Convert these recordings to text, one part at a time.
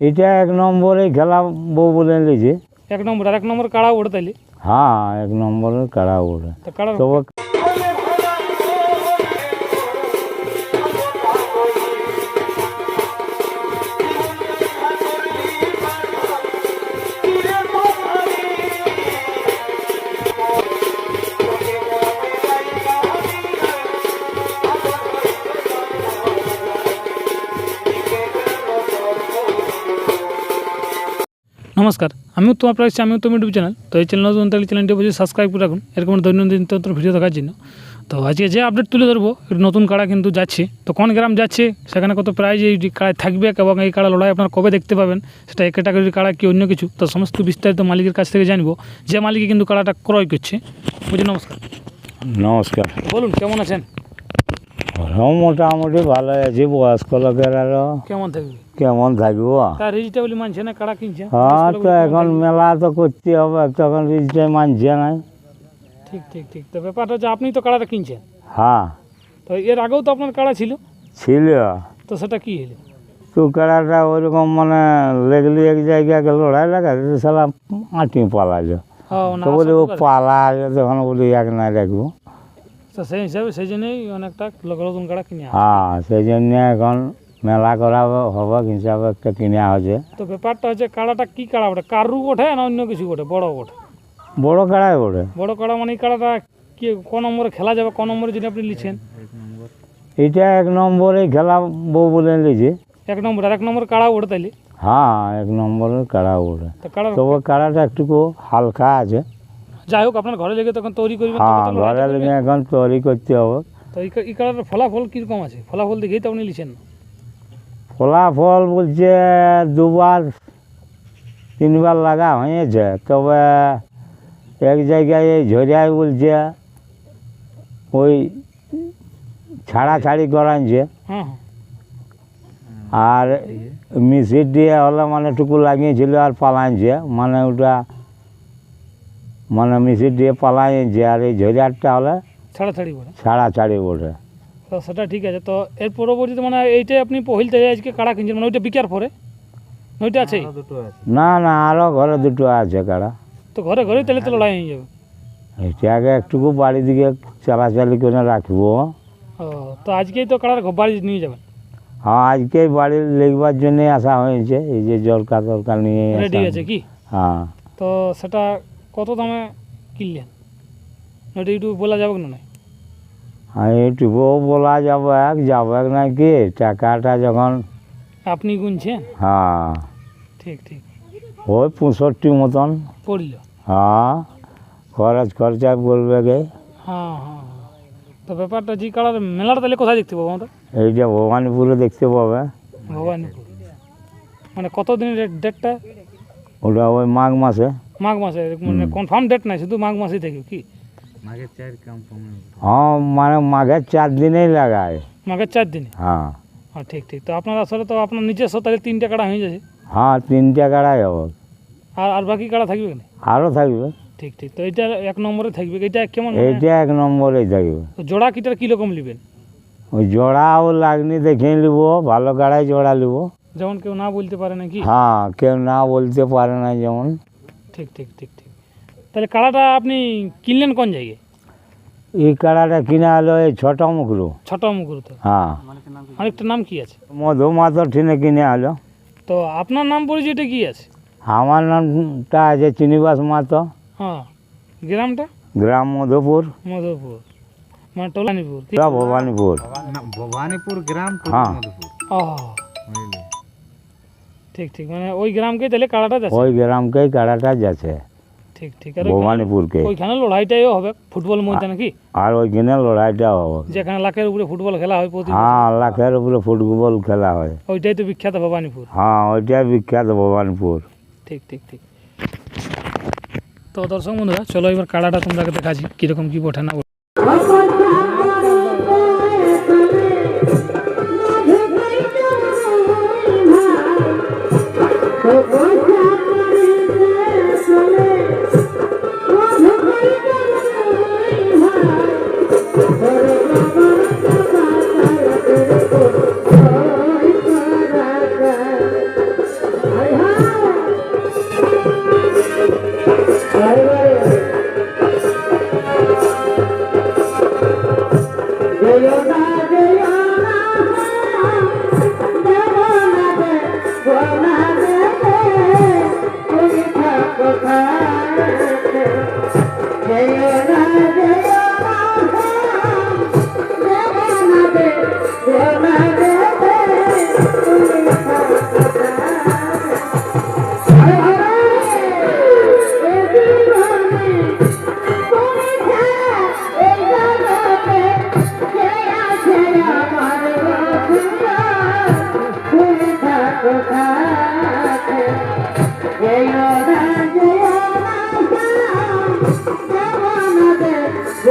এটা এক নম্বরে খেলাবো বলে নিয়েছে এক নম্বর আর এক নম্বর কাড়া তাইলে হ্যাঁ এক নম্বরে কাড়া উঠে কাড়া তবে নমস্কার আমি উত্তম আপনার আমি উত্তম ইউটিউব চ্যানেল তো এই চ্যানেল নতুন তাহলে চ্যানেলটি অবশ্যই সাবস্ক্রাইব করে রাখুন। এরকম দৈনন্দিন তন্ত্র ভিডিও দেখার জন্য। তো আজকে যে আপডেট তুলে ধরবো একটু নতুন কাড়া কিন্তু যাচ্ছে। তো কোন গ্রাম যাচ্ছে সেখানে কত প্রাইজ এই কাড়ায় থাকবে এবং এই কাড়া লড়াই আপনার কবে দেখতে পাবেন সেটা এক ক্যাটাগরির কাড়া কি অন্য কিছু তো সমস্ত বিস্তারিত মালিকের কাছ থেকে জানব। যে মালিকে কিন্তু কাড়াটা ক্রয় করছে। বুঝি নমস্কার। নমস্কার। বলুন কেমন আছেন? ওরাও মোটামুটি ভালো আছে বয়স্ক লোকের আরও কেমন থাকবে? কেমন থাকব? তার মানছে না? কাড়া কিনছে? হ্যাঁ তো এখন মেলা তো করতে হবে তখন রিজটাই মানছে না। ঠিক ঠিক ঠিক। তো ব্যাপারটা হচ্ছে আপনি তো কাড়াটা কিনছেন। হ্যাঁ। তো এর আগেও তো আপনার কাড়া ছিল? ছিল। তো সেটা কি হলো? তো কাড়াটা ওরকম মানে লেগলি এক জায়গায় লড়াই লাগাতে সালা আঁটি পালালো। হ্যাঁ তো বলি ও পালা তখন বলি এক না রাখব তো সেই হিসাবে সেই জন্যই অনেকটা নতুন কাড়া কিনে হ্যাঁ সেই জন্য এখন মেলা করা হবে হিসাবে একটা কিনে হচ্ছে তো ব্যাপারটা হচ্ছে কাড়াটা কি কাড়া ওঠে কারু ওঠে না অন্য কিছু ওঠে বড় ওঠে বড় কাড়াই ওঠে বড় কাড়া মানে এই কাড়াটা কি ক নম্বরে খেলা যাবে? ক নম্বরে যদি আপনি লিখছেন এটা এক নম্বরে খেলাবো বলে নিয়েছে এক নম্বর আর এক নম্বর কাড়া ওঠে তাইলে? হ্যাঁ এক নম্বরের কাড়া ওঠে তবে কাড়াটা একটু হালকা আছে। যাই হোক আপনার ঘরে লেগে তখন তৈরি করবেন হ্যাঁ ঘরে লেগে এখন তৈরি করতে হবে। তো এই কা- এই কাড়াটার ফলাফল কীরকম আছে? ফলাফল দেখেই তো আপনি লিখছেন ফলাফল বলছে দুবার তিনবার লাগা হয়েছে তবে এক জায়গায় এই ঝরিয়ায় বলছে ওই ছাড়াছাড়ি করাইছে। হ্যাঁ হ্যাঁ। আর মিশির দিয়ে হলে মানে টুকু লাগিয়েছিল আর পালাইছে মানে ওটা মানে মিশির দিয়ে পালাইছে আর এই ঝরিয়ারটা হলে ছাড়াছাড়ি করে ছাড়াছাড়ি ওঠে। তো সেটা ঠিক আছে। তো এর পরবর্তীতে মানে এইটাই আপনি পহিলতে আজকে কাড়া কিনছেন মানে ওইটা বিকার পরে? ওইটা আছেই না না আরও ঘরে দুটো আছে কারা তো ঘরে ঘরেই তাহলে তো লড়াই হয়ে যাবে। এটাকে একটুকু বাড়ির দিকে চালাচালি করে রাখব। ও তো আজকেই তো কাড়ার বাড়ি নিয়ে যাবেন? হ্যাঁ আজকে বাড়ির লেগবার জন্যে আসা হয়েছে এই যে জলকা তরকা নিয়ে রেডি আছে কি? হ্যাঁ। তো সেটা কত দামে কিনলেন? ওইটা একটু বলা যাবে না আর এইটুকুও বলা যাবে এক যাবে নাকি? টাকাটা যখন আপনি গুনছেন? হ্যাঁ। ঠিক ঠিক। ওই পঁয়ষট্টি মতন। পড়ল? হ্যাঁ। খরচ খরচা বলবে গে হ্যাঁ হ্যাঁ হ্যাঁ। তো ব্যাপারটা জি কালার মেলাটা তাহলে কোথায় দেখতে পাবো আমরা? এইটা ভবানীপুরে দেখতে পাবে। ভবানীপুর। মানে কত দিনের ডেটটা ওটা ওই মাঘ মাসে। মাঘ মাসে মানে কনফার্ম ডেট নাই শুধু মাঘ মাসেই থাকবে কি হ্যাঁ মানে মাঘের চার দিনেই লাগায় মাঘের চার দিনে হ্যাঁ হ্যাঁ ঠিক ঠিক তো আপনার আসলে তো আপনার নিজস্ব তাহলে তিনটে কাড়া হয়ে যাচ্ছে হ্যাঁ তিনটে কাড়াই হবে আর আর বাকি কাড়া থাকবে না আরও থাকবে ঠিক ঠিক তো এটা এক নম্বরে থাকবে এটা কেমন মানে- এইটা এক নম্বরেই থাকবে তো জোড়া কিটার কীরকম নেবেন ওই জোড়া ও লাগনি দেখে নিব ভালো কাড়াই জোড়া নিব যেমন কেউ না বলতে পারে নাকি হ্যাঁ কেউ না বলতে পারে না যেমন ঠিক ঠিক ঠিক ঠিক। তাহলে কাড়াটা আপনি কিনলেন কোন জায়গায়? এই কাড়াটা কিনা হলো এই ছোট মুখরু ছোট মুগুরতে হ্যাঁ। আরেকটা নাম কি আছে? মধু মাতর ঠিনে কিনে হলো তো আপনার নাম পরিচয়টা কি আছে? আমার নামটা আছে চিনিবাস মাতো হ্যাঁ। গ্রামটা? গ্রাম মধুপুর। মধুপুর। মানে টোলানিপুর। ভবানীপুর। ভবানীপুর গ্রাম হ্যাঁ। ও ঠিক ঠিক। মানে ওই গ্রামকেই তাহলে কাড়াটা যাচ্ছে? ওই গ্রামকেই কাড়াটা যাচ্ছে। ঠিক ঠিক। আর ভবানীপুরকে। ওইখানে লড়াইটাইও হবে ফুটবল ময়দানে কি আর ওইখানে লড়াইটা হবে। যেখানে লাখের উপরে ফুটবল খেলা হয় প্রতি হ্যাঁ লাখের উপরে ফুটবল খেলা হয়। ওইটাই তো বিখ্যাত ভবানীপুর। হ্যাঁ ওইটাই বিখ্যাত ভবানীপুর। ঠিক ঠিক ঠিক। তো দর্শক বন্ধুরা চলো এবার কাড়াটা তোমরাকে দেখাচ্ছি কীরকম কী ওঠে না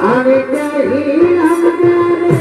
চাহিলাম জানে